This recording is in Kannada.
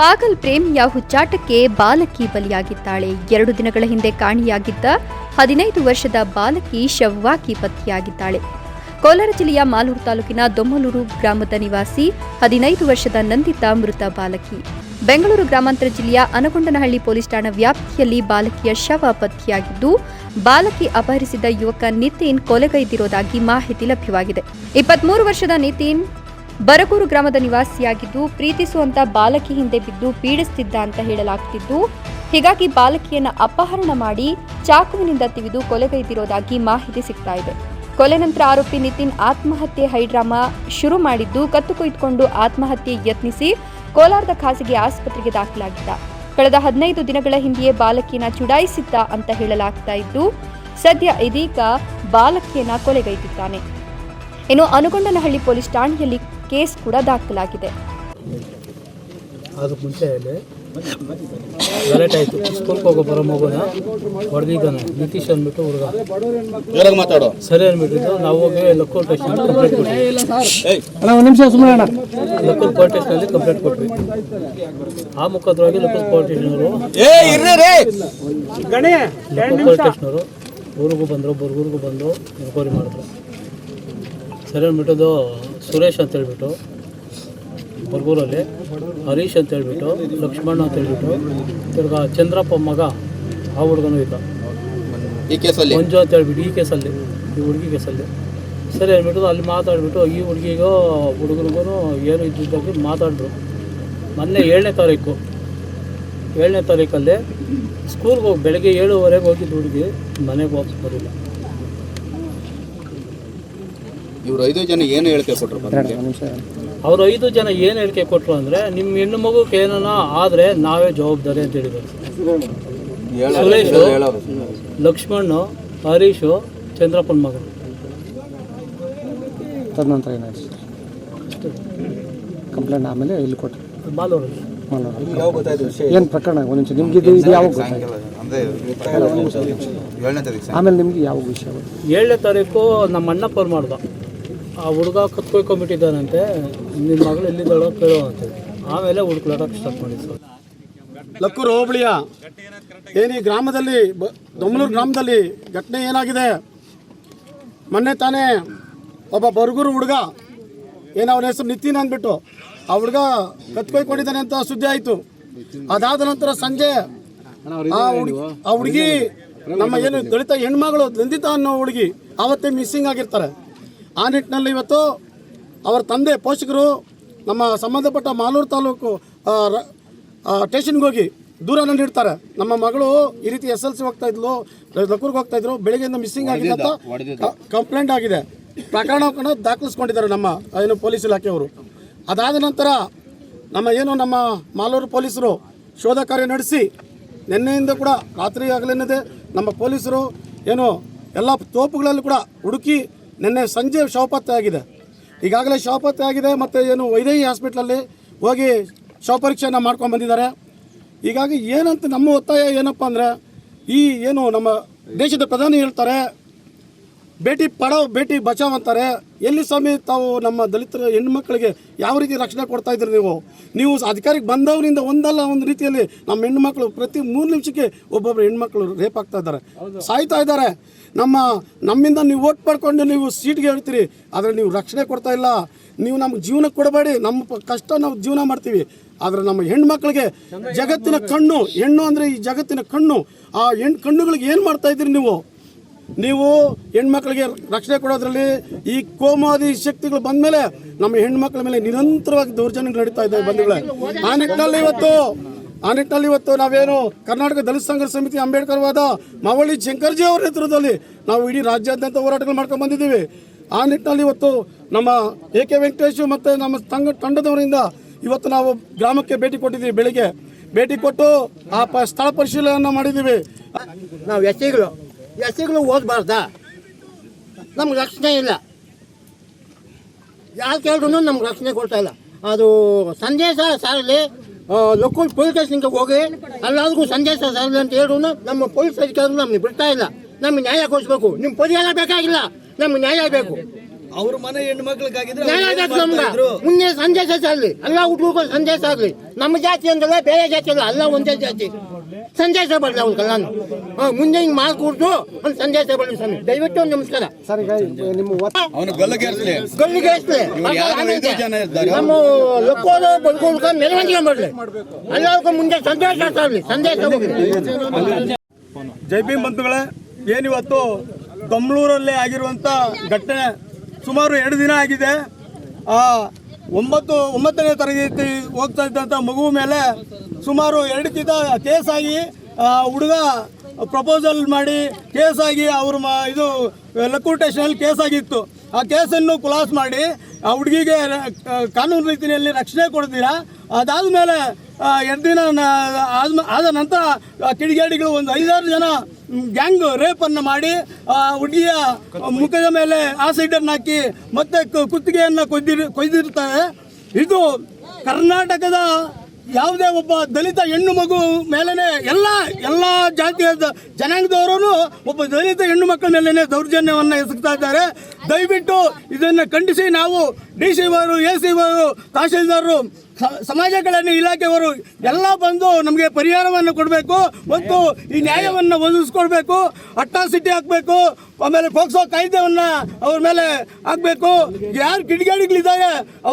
ಪಾಗಲ್ ಪ್ರೇಮಿಯ ಹುಚ್ಚಾಟಕ್ಕೆ ಬಾಲಕಿ ಬಲಿಯಾಗಿದ್ದಾಳೆ. ಎರಡು ದಿನಗಳ ಹಿಂದೆ ಕಾಣಿಯಾಗಿದ್ದ ಹದಿನೈದು ವರ್ಷದ ಬಾಲಕಿ ಶವವಾಗಿ ಪತ್ತೆಯಾಗಿದ್ದಾಳೆ ಕೋಲಾರ ಜಿಲ್ಲೆಯ ಮಾಲೂರು ತಾಲೂಕಿನ ದೊಮ್ಮಲೂರು ಗ್ರಾಮದ ನಿವಾಸಿ, ಹದಿನೈದು ವರ್ಷದ ನಂದಿತ ಮೃತ ಬಾಲಕಿ. ಬೆಂಗಳೂರು ಗ್ರಾಮಾಂತರ ಜಿಲ್ಲೆಯ ಅನಗೊಂಡನಹಳ್ಳಿ ಪೊಲೀಸ್ ಠಾಣಾ ವ್ಯಾಪ್ತಿಯಲ್ಲಿ ಬಾಲಕಿಯ ಶವ ಪತ್ತೆಯಾಗಿದ್ದು ಬಾಲಕಿ ಅಪಹರಿಸಿದ ಯುವಕ ನಿತಿನ್ ಕೊಲೆಗೈದಿರೋದಾಗಿ ಮಾಹಿತಿ ಲಭ್ಯವಾಗಿದೆ. ಇಪ್ಪತ್ಮೂರು ವರ್ಷದ ನಿತಿನ್ ಬರಗೂರು ಗ್ರಾಮದ ನಿವಾಸಿಯಾಗಿದ್ದು, ಪ್ರೀತಿಸುವಂತ ಬಾಲಕಿ ಹಿಂದೆ ಬಿದ್ದು ಪೀಡಿಸುತ್ತಿದ್ದ ಅಂತ ಹೇಳಲಾಗ್ತಿದ್ದು, ಹೀಗಾಗಿ ಬಾಲಕಿಯನ್ನ ಅಪಹರಣ ಮಾಡಿ ಚಾಕುವಿನಿಂದ ತಿವಿದು ಕೊಲೆಗೈದಿರೋದಾಗಿ ಮಾಹಿತಿ ಸಿಗ್ತಾ ಇದೆ. ಕೊಲೆ ನಂತರ ಆರೋಪಿ ನಿತಿನ್ ಆತ್ಮಹತ್ಯೆ ಹೈಡ್ರಾಮಾ ಶುರು ಮಾಡಿದ್ದು, ಕತ್ತು ಕುಯ್ದುಕೊಂಡು ಆತ್ಮಹತ್ಯೆ ಯತ್ನಿಸಿ ಕೋಲಾರದ ಖಾಸಗಿ ಆಸ್ಪತ್ರೆಗೆ ದಾಖಲಾಗಿದ್ದ. ಕಳೆದ ಹದಿನೈದು ದಿನಗಳ ಹಿಂದೆಯೇ ಬಾಲಕಿಯನ್ನ ಚುಡಾಯಿಸಿದ್ದ ಅಂತ ಹೇಳಲಾಗ್ತಾ ಇದ್ದು, ಸದ್ಯ ಇದೀಗ ಬಾಲಕಿಯನ್ನ ಕೊಲೆಗೈದಿದ್ದಾನೆ. ಇನ್ನು ಅನುಗೊಂಡನಹಳ್ಳಿ ಪೊಲೀಸ್ ಠಾಣೆಯಲ್ಲಿ ಕೇಸ್ ಕೂಡ ದಾಖಲಾಗಿದೆ. ಅದಕ್ಕೆ ಮುಂಚೆ ಹೇಳಿ ಗಲಾಟೆ ಆಯಿತು. ಸ್ಕೂಲ್ಗೆ ಹೋಗೋ ಬರೋ ಮಗುನ ಹೊಡೆದಿದ್ದಾನೆ. ನಿತೀಶ್ ಅಂದ್ಬಿಟ್ಟು ಹುಡುಗ. ಮಾತಾಡೋ ಮಾತಾಡು. ಸರಿ ಅಂದ್ಬಿಟ್ಟಿದ್ದು. ನಾವು ಹೋಗಿ ಲಕ್ಕೂರ್ ಟೇಷನ್ ಕಂಪ್ಲೇಂಟ್ ಕೊಟ್ವಿ. ಪೊಲೀಸ್ ಸ್ಟೇಷನಲ್ಲಿ ಕಂಪ್ಲೇಂಟ್ ಕೊಟ್ವಿ. ಆ ಮುಖದ್ರವಾಗಿ ಲಕ್ಕೂರ್ ಪೊಲೀಸ್ ಸ್ಟೇಷನವರು ಏ ಇರ್ರಿ ರೀ ಲಕ್ಕೂರ್ ಪೊಲೀಸ್ ಸ್ಟೇಷನವರು ಊರಿಗೂ ಬಂದರು ಬುರ್ಗೂರಿಗೂ ಬಂದು ಎನ್ಕ್ವೈರಿ ಮಾಡಿದ್ರು. ಸರಿ ಅಂದ್ಬಿಟ್ಟದು ಸುರೇಶ್ ಅಂತ ಹೇಳ್ಬಿಟ್ಟು ಬರ್ಗೂರಲ್ಲಿ ಹರೀಶ್ ಅಂತ ಹೇಳ್ಬಿಟ್ಟು ಲಕ್ಷ್ಮಣ ಅಂತ ಹೇಳ್ಬಿಟ್ಟು ತಿರ್ಗಾ ಚಂದ್ರಪ್ಪ ಮಗ ಆ ಹುಡುಗನು ಇದ್ದ ಈ ಕೇಸಲ್ಲಿ? ಮಂಜು ಅಂತ ಹೇಳ್ಬಿಟ್ಟು ಈ ಕೇಸಲ್ಲಿ ಈ ಹುಡುಗಿ ಕೇಸಲ್ಲಿ. ಸರಿ ಅಂದ್ಬಿಟ್ಟು ಅಲ್ಲಿ ಮಾತಾಡ್ಬಿಟ್ಟು ಈ ಹುಡುಗಿಗೂ ಹುಡುಗನಿಗೂ ಏನು ಇದ್ದಿದ್ದಾಗಿ ಮಾತಾಡಿದ್ರು. ಮೊನ್ನೆ ಏಳನೇ ತಾರೀಕು ಏಳನೇ ತಾರೀಕಲ್ಲಿ ಸ್ಕೂಲ್ಗೆ ಹೋಗಿ ಬೆಳಗ್ಗೆ ಏಳುವರೆಗೆ ಹೋಗಿದ್ದು ಹುಡುಗಿ ಮನೆಗೆ ವಾಪಸ್ ಬರಲಿಲ್ಲ. ಇವ್ರು ಐದು ಜನ ಏನು ಹೇಳಿಕೆ ಕೊಟ್ಟರು ಅವರು ಐದು ಜನ ಏನು ಹೇಳಿಕೆ ಕೊಟ್ಟರು ಅಂದರೆ ನಿಮ್ಮ ಹೆಣ್ಣು ಮಗುಗೆ ಏನಾನ ಆದರೆ ನಾವೇ ಜವಾಬ್ದಾರಿ ಅಂತ ಹೇಳಿದ್ರು. ಸುರೇಶು ಲಕ್ಷ್ಮಣ್ಣು ಹರೀಶು ಚಂದ್ರಪ್ಪನ ಮಗ. ತದನಂತರ ಏನಾಯ್ತು ಕಂಪ್ಲೇಂಟ್ ಆಮೇಲೆ ಇಲ್ಲಿ ಕೊಟ್ಟರು ಬಾಲೂರಲ್ಲಿ ಏನು ಪ್ರಕರಣ? ಒಂದು ನಿಮಿಷ ನಿಮ್ಗೆ ಇದು ಇದು ಆಮೇಲೆ ನಿಮ್ಗೆ ಯಾವ ವಿಷಯ? ಏಳನೇ ತಾರೀಕು ನಮ್ಮ ಅಣ್ಣ ಫೋನ್ ಮಾಡ್ದ. ಆ ಹುಡುಗ ಕತ್ಕೊಯ್ಕೊಂಬಿಟ್ಟಿದ್ದಾನಂತೆ ನಿನ್ನ ಮಗಳು ಎಲ್ಲಿದ್ದಾಳೋ ಕೇಳೋ ಅಂತ. ಆಮೇಲೆ ಹುಡುಕ್ಲಾಡೋಕೆ ಸ್ಟಾರ್ಟ್ ಮಾಡಿದ್ದು ಲಕ್ಕೂರು ಹೋಬಳಿಯ ಏನು ಈ ಗ್ರಾಮದಲ್ಲಿ ಬ ದೊಮ್ಮಲೂರು ಗ್ರಾಮದಲ್ಲಿ ಘಟನೆ ಏನಾಗಿದೆ? ಮೊನ್ನೆ ತಾನೇ ಒಬ್ಬ ಬರಗೂರು ಹುಡುಗ ಏನು ಅವನ ಹೆಸರು ನಿತಿನ್ ಅಂದ್ಬಿಟ್ಟು ಆ ಹುಡುಗ ಕತ್ಕೊಯ್ಕೊಂಡಿದ್ದಾನೆ ಅಂತ ಸುದ್ದಿ ಆಯಿತು. ಅದಾದ ನಂತರ ಸಂಜೆ ಆ ಹುಡುಗಿ ಆ ಹುಡುಗಿ ನಮ್ಮ ಏನು ದಲಿತ ಹೆಣ್ಮಗಳು ದಂದಿತ ಅನ್ನೋ ಹುಡುಗಿ ಆವತ್ತೇ ಮಿಸ್ಸಿಂಗ್ ಆಗಿರ್ತಾರೆ. ಆ ನಿಟ್ಟಿನಲ್ಲಿ ಇವತ್ತು ಅವರ ತಂದೆ ಪೋಷಕರು ನಮ್ಮ ಸಂಬಂಧಪಟ್ಟ ಮಾಲೂರು ತಾಲೂಕು ಸ್ಟೇಷನ್ಗೆ ಹೋಗಿ ದೂರನ ನೀಡ್ತಾರೆ. ನಮ್ಮ ಮಗಳು ಈ ರೀತಿ ಎಸ್ ಎಲ್ ಸಿ ಹೋಗ್ತಾ ಇದ್ಲು ಲಕ್ಕೂರ್ಗೆ ಹೋಗ್ತಾ ಇದ್ರು ಬೆಳಿಗ್ಗೆಯಿಂದ ಮಿಸ್ಸಿಂಗ್ ಆಗಿದೆ ಅಂತ ಕಂಪ್ಲೇಂಟ್ ಆಗಿದೆ. ಪ್ರಕರಣವನ್ನು ದಾಖಲಿಸ್ಕೊಂಡಿದ್ದಾರೆ ನಮ್ಮ ಏನು ಪೊಲೀಸ್ ಇಲಾಖೆಯವರು. ಅದಾದ ನಂತರ ನಮ್ಮ ಏನು ನಮ್ಮ ಮಾಲೂರು ಪೊಲೀಸರು ಶೋಧ ಕಾರ್ಯ ನಡೆಸಿ ನಿನ್ನೆಯಿಂದ ಕೂಡ ರಾತ್ರಿ ಆಗಲೇನಿದೆ ನಮ್ಮ ಪೊಲೀಸರು ಏನು ಎಲ್ಲ ತೋಪುಗಳಲ್ಲೂ ಕೂಡ ಹುಡುಕಿ ನಿನ್ನೆ ಸಂಜೆ ಶವಪತ್ತೆ ಆಗಿದೆ. ಈಗಾಗಲೇ ಶವಪತ್ತೆ ಆಗಿದೆ ಮತ್ತು ಏನು ವೈದೇಹಿ ಹಾಸ್ಪಿಟ್ಲಲ್ಲಿ ಹೋಗಿ ಶವ ಪರೀಕ್ಷೆಯನ್ನು ಮಾಡ್ಕೊಂಡು ಬಂದಿದ್ದಾರೆ. ಹೀಗಾಗಿ ಏನಂತ ನಮ್ಮ ಒತ್ತಾಯ ಏನಪ್ಪ ಅಂದರೆ ಈ ಏನು ನಮ್ಮ ದೇಶದ ಪ್ರಧಾನಿ ಹೇಳ್ತಾರೆ ಬೇಟಿ ಪಡಾವ್ ಬೇಟಿ ಬಚಾವ್ ಅಂತಾರೆ. ಎಲ್ಲಿ ಸ್ವಾಮಿ ತಾವು ನಮ್ಮ ದಲಿತರ ಹೆಣ್ಮಕ್ಳಿಗೆ ಯಾವ ರೀತಿ ರಕ್ಷಣೆ ಕೊಡ್ತಾ ಇದ್ರಿ ನೀವು? ನೀವು ಅಧಿಕಾರಿಗೆ ಬಂದವರಿಂದ ಒಂದಲ್ಲ ಒಂದು ರೀತಿಯಲ್ಲಿ ನಮ್ಮ ಹೆಣ್ಮಕ್ಳು ಪ್ರತಿ ಮೂರು ನಿಮಿಷಕ್ಕೆ ಒಬ್ಬೊಬ್ಬರು ಹೆಣ್ಮಕ್ಳು ರೇಪ್ ಆಗ್ತಾ ಇದ್ದಾರೆ. ಸಾಯ್ತಾ ಇದ್ದಾರೆ. ನಮ್ಮ ನಮ್ಮಿಂದ ನೀವು ಓಟ್ ಪಡ್ಕೊಂಡು ನೀವು ಸೀಟ್ಗೆ ಹೇಳ್ತೀರಿ. ಆದರೆ ನೀವು ರಕ್ಷಣೆ ಕೊಡ್ತಾ ಇಲ್ಲ. ನೀವು ನಮ್ಗೆ ಜೀವನ ಕೊಡಬೇಡಿ. ನಮ್ಮ ಕಷ್ಟ ನಾವು ಜೀವನ ಮಾಡ್ತೀವಿ. ಆದರೆ ನಮ್ಮ ಹೆಣ್ಮಕ್ಳಿಗೆ ಜಗತ್ತಿನ ಕಣ್ಣು ಹೆಣ್ಣು ಅಂದರೆ ಈ ಜಗತ್ತಿನ ಕಣ್ಣು. ಆ ಹೆಣ್ಣು ಕಣ್ಣುಗಳಿಗೆ ಏನು ಮಾಡ್ತಾ ಇದ್ದೀರಿ ನೀವು? ನೀವು ಹೆಣ್ಮಕ್ಳಿಗೆ ರಕ್ಷಣೆ ಕೊಡೋದ್ರಲ್ಲಿ ಈ ಕೋಮಾದಿ ಶಕ್ತಿಗಳು ಬಂದ್ಮೇಲೆ ನಮ್ಮ ಹೆಣ್ಮಕ್ಳ ಮೇಲೆ ನಿರಂತರವಾಗಿ ದೌರ್ಜನ್ಯ ನಡೀತಾ ಇದೆ ಬಂಧುಗಳೇ. ಆ ನಿಟ್ಟಿನಲ್ಲಿ ಇವತ್ತು, ಆ ನಿಟ್ಟಿನಲ್ಲಿ ಇವತ್ತು ನಾವೇನು ಕರ್ನಾಟಕ ದಲಿತ ಸಂಘರ್ಷ ಸಮಿತಿ ಅಂಬೇಡ್ಕರ್ ವಾದ ಮಾವಳ್ಳಿ ಶಂಕರ್ಜಿ ಅವರ ನೇತೃತ್ವದಲ್ಲಿ ನಾವು ಇಡೀ ರಾಜ್ಯಾದ್ಯಂತ ಹೋರಾಟಗಳು ಮಾಡ್ಕೊಂಡು ಬಂದಿದ್ದೀವಿ. ಆ ನಿಟ್ಟಿನಲ್ಲಿ ಇವತ್ತು ನಮ್ಮ ಎ ಕೆ ವೆಂಕಟೇಶ್ ಮತ್ತು ನಮ್ಮ ತಂಗ, ತಂಡದವರಿಂದ ಇವತ್ತು ನಾವು ಗ್ರಾಮಕ್ಕೆ ಭೇಟಿ ಕೊಟ್ಟಿದ್ದೀವಿ ಬೆಳಿಗ್ಗೆ. ಭೇಟಿ ಕೊಟ್ಟು ಆ ಸ್ಥಳ ಪರಿಶೀಲನೆ ಮಾಡಿದ್ದೀವಿ. ನಾವು ಎಸ್ಸಿಗಳು ಎಸ್ಸಿಗಳು ಓದಬಾರ್ದ? ನಮ್ಗೆ ರಕ್ಷಣೆ ಇಲ್ಲ. ಯಾರು ಕೇಳಿದ್ರು ನಮ್ಗೆ ರಕ್ಷಣೆ ಕೊಡ್ತಾ ಇಲ್ಲ. ಅದು ಸಂದೇಶ ಸಾರಲಿ ಲೋಕಲ್ ಪೊಲೀಸ್ ಸ್ಟೇಷನ್ಗೆ ಹೋಗಿ ಎಲ್ಲರಿಗೂ ಸಂದೇಶ ಸಾರಲಿ ಅಂತ ಹೇಳಿದ್ರು ನಮ್ಮ ಪೊಲೀಸ್ ಅಧಿಕಾರಿಗಳು ನಮ್ಗೆ ಬಿಡ್ತಾ ಇಲ್ಲ. ನಮ್ಗೆ ನ್ಯಾಯ ಕೊಡಿಸ್ಬೇಕು. ನಿಮ್ಮ ಪರಿಹಾರ ಬೇಕಾಗಿಲ್ಲ. ನಮ್ಗೆ ನ್ಯಾಯ ಬೇಕು. ಅವ್ರ ಮನೆ ಹೆಣ್ಣು ಮಕ್ಳಿಗಾಗಿದ್ರೆ ನ್ಯಾಯ ಆಗತ್ತೆ ನಮ್ಗೆ ಮುಂದೆ ಸಂದೇಶ ಸಾಗಲಿ. ಎಲ್ಲ ಹುಡುಗರು ಸಂದೇಶ ಆಗಲಿ ನಮ್ಮ ಜಾತಿ ಅಂದ್ರೆ ಬೇರೆ ಜಾತಿ ಅಲ್ಲ ಎಲ್ಲ ಒಂದೇ ಜಾತಿ. ಸಂದೇಶ ಬರಲಿ ಅವ್ರಿಗೆಲ್ಲಾನು ಹಾಂ ಮುಂದೆ ಹಿಂಗೆ ಮಾಡ್ಕೊಡ್ತು ಒಂದು ಸಂದೇಶ ಬರಲಿ ಸ್ವಾಮಿ. ದಯವಿಟ್ಟು ಒಂದು ನಮಸ್ಕಾರ ಸರ್ ನಿಮ್ಮ ಅವನು ಗಲ್ಲಗೇರಿಸಲಿ ನಮ್ಮ ಲಕ್ಕೋದು ಬಲ್ಕೋಲ್ಕ ಮೆರವಣಿಗೆ ಮಾಡಲಿ. ಎಲ್ಲರಿಗೂ ಮುಂದೆ ಸಂದೇಶ ಸಾಗಲಿ. ಸಂದೇಶ ಜೈ ಭೀಮ್ ಬಂಧುಗಳೇ ಏನಿವತ್ತು ದಮ್ಳೂರಲ್ಲಿ ಆಗಿರುವಂಥ ಘಟನೆ ಸುಮಾರು ಎರಡು ದಿನ ಆಗಿದೆ. ಒಂಬತ್ತು, ಒಂಬತ್ತನೇ ತರಗತಿ ಹೋಗ್ತಾ ಇದ್ದಂಥ ಮಗು ಮೇಲೆ ಸುಮಾರು ಎರಡು ಕೇಸ್ ಆಗಿ, ಆ, ಹುಡುಗ ಪ್ರಪೋಸಲ್ ಮಾಡಿ ಕೇಸ್ ಆಗಿ ಅವ್ರ ಮ, ಇದು ಕೇಸಾಗಿತ್ತು ಕೇಸ್ ಆಗಿತ್ತು. ಆ ಕೇಸನ್ನು ಖುಲಾಸ್ ಮಾಡಿ, ಆ ಹುಡುಗಿಗೆ ಕಾನೂನು ರೀತಿಯಲ್ಲಿ ರಕ್ಷಣೆ ಕೊಡ್ತೀರಾ? ಅದಾದ ಮೇಲೆ ಎರಡು ದಿನ ಆದ ನಂತರ ಕಿಡಿಗೇಡಿಗಳು ಒಂದು ಐದಾರು ಜನ ಗ್ಯಾಂಗ್ ರೇಪನ್ನು ಮಾಡಿ ಹುಡುಗಿಯ ಮುಖದ ಮೇಲೆ ಆಸಿಡನ್ನು ಹಾಕಿ ಮತ್ತೆ ಕುತ್ತಿಗೆಯನ್ನು ಕೊಯ್ದಿರ್ ಕೊಯ್ದಿರ್ತಾರೆ. ಇದು ಕರ್ನಾಟಕದ ಯಾವುದೇ ಒಬ್ಬ ದಲಿತ ಹೆಣ್ಣು ಮಗು ಮೇಲೇ ಎಲ್ಲ ಎಲ್ಲ ಜಾತಿಯ ಜನಾಂಗದವರು ಒಬ್ಬ ದಲಿತ ಹೆಣ್ಣು ಮಕ್ಕಳ ಮೇಲೇ ದೌರ್ಜನ್ಯವನ್ನು ಎಸಗ್ತಾ ಇದ್ದಾರೆ. ದಯವಿಟ್ಟು ಇದನ್ನು ಖಂಡಿಸಿ ನಾವು ಡಿ ಸಿ ಅವರು, ಎ ಸಿ ಅವರು, ತಹಶೀಲ್ದಾರರು ಸಮಾಜ ಕಲ್ಯಾಣ ಇಲಾಖೆಯವರು ಎಲ್ಲ ಬಂದು ನಮಗೆ ಪರಿಹಾರವನ್ನು ಕೊಡಬೇಕು ಮತ್ತು ಈ ನ್ಯಾಯವನ್ನು ಒದಗಿಸ್ಕೊಡ್ಬೇಕು ಅಟ್ಟಾಸಿಟಿ ಹಾಕಬೇಕು, ಆಮೇಲೆ ಪೋಕ್ಸೋ ಕಾಯ್ದೆಯನ್ನು ಅವ್ರ ಮೇಲೆ ಹಾಕಬೇಕು. ಯಾರು ಕಿಡಿಗೇಡಿಗಳಿದ್ದಾರೆ